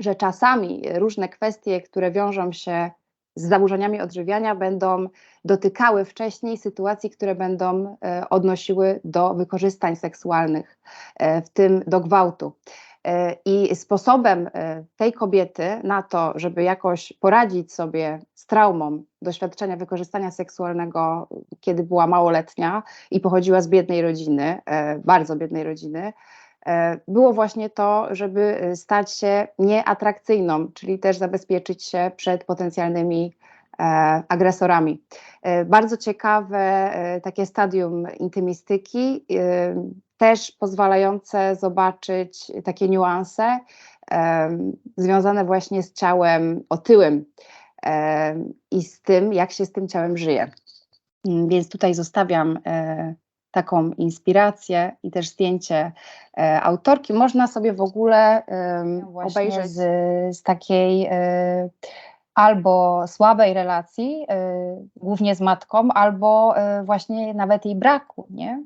że czasami różne kwestie, które wiążą się z zaburzeniami odżywiania, będą dotykały wcześniej sytuacji, które będą e, odnosiły do wykorzystań seksualnych, e, w tym do gwałtu. E, I sposobem tej kobiety na to, żeby jakoś poradzić sobie z traumą doświadczenia wykorzystania seksualnego, kiedy była małoletnia i pochodziła z biednej rodziny, bardzo biednej rodziny, było właśnie to, żeby e, stać się nieatrakcyjną, czyli też zabezpieczyć się przed potencjalnymi e, agresorami. Bardzo ciekawe takie stadium intymistyki, też pozwalające zobaczyć takie niuanse związane właśnie z ciałem otyłym i z tym, jak się z tym ciałem żyje. Mm, więc tutaj zostawiam taką inspirację i też zdjęcie e, autorki. Można sobie w ogóle obejrzeć z, z takiej e, albo słabej relacji, e, głównie z matką, albo właśnie nawet jej braku, nie?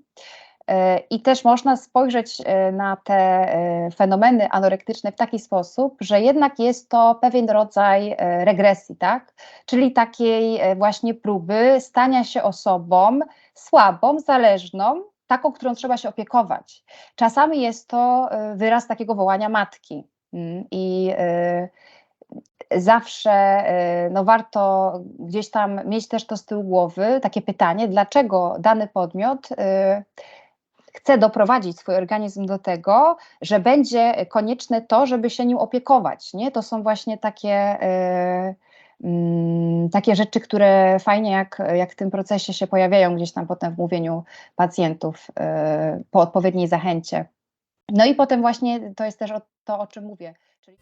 I też można spojrzeć na te fenomeny anorektyczne w taki sposób, że jednak jest to pewien rodzaj regresji, tak? Czyli takiej właśnie próby stania się osobą, słabą, zależną, taką, którą trzeba się opiekować. Czasami jest to wyraz takiego wołania matki. Mm, I zawsze no warto gdzieś tam mieć też to z tyłu głowy, takie pytanie, dlaczego dany podmiot chce doprowadzić swój organizm do tego, że będzie konieczne to, żeby się nim opiekować. Nie? To są właśnie takie Mm, takie rzeczy, które fajnie jak, jak w tym procesie się pojawiają gdzieś tam potem w mówieniu pacjentów y, po odpowiedniej zachęcie. No i potem właśnie to jest też to, o czym mówię. Czyli...